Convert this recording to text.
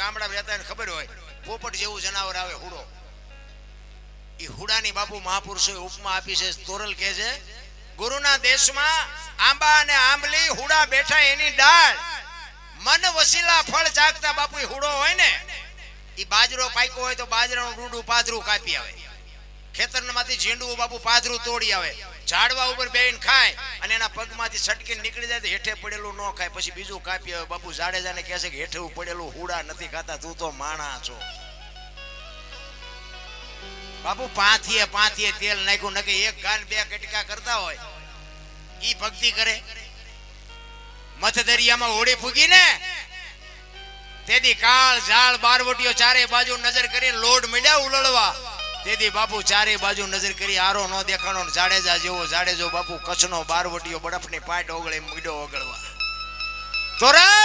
ગામડામાં રહેતા એને ખબર હોય, પોપટ જેવું જનાવર આવે હુડો. એ હુડાની બાપુ મહાપુરુષોએ ઉપમા આપી છે, તોરલ કહે છે, ગુરુના દેશમાં આંબા અને આંબલી હુડા બેઠા એની ડાળ. મન વસીલા ફળ ચાકતા બાપુ હુડો હોય ને. એ બાજરો પાક્યો હોય તો બાજરાનું ડૂડું પાદરું કાપી આવે. ખેતરમાંથી ઝીંડું બાપુ પાથરું તોડી આવે. ઝાડવા ઉપર બેહીને ખાય અને એના પગમાંથી છટકીને નીકળી જાય હેઠે પડેલું ન ખાય. પછી બીજું કાપી આવે બાપુ જાડેજાને કહે છે કે હેઠે પડેલું હુડા નથી ખાતા, તું તો માણા છો. બાપુ પાંથીએ પાંથીએ તેલ નાખ્યું, નકે એક ગાન બે કટકા કરતા હોય, ઈ ભક્તિ કરે. મત દરિયામાં હોડી ફૂગીને તેથી કાળ ઝાડ બારવટીઓ ચારે બાજુ નજર કરી લોડ મળ્યા ઉલળવા. તેથી બાપુ ચારે બાજુ નજર કરી આરો નો દેખાણો જાડેજા જેવો જાડેજો બાપુ કચ્છનો બારવટીઓ બરફની પાટ ઓગળે મીડો ઓગળવા. તોરલ